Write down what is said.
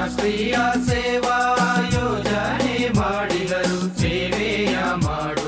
ರಾಷ್ಟ್ರೀಯ ಸೇವಾ ಯೋಜನೆ ಮಾಡಿದರು ಸೇವೆಯ ಮಾಡಿ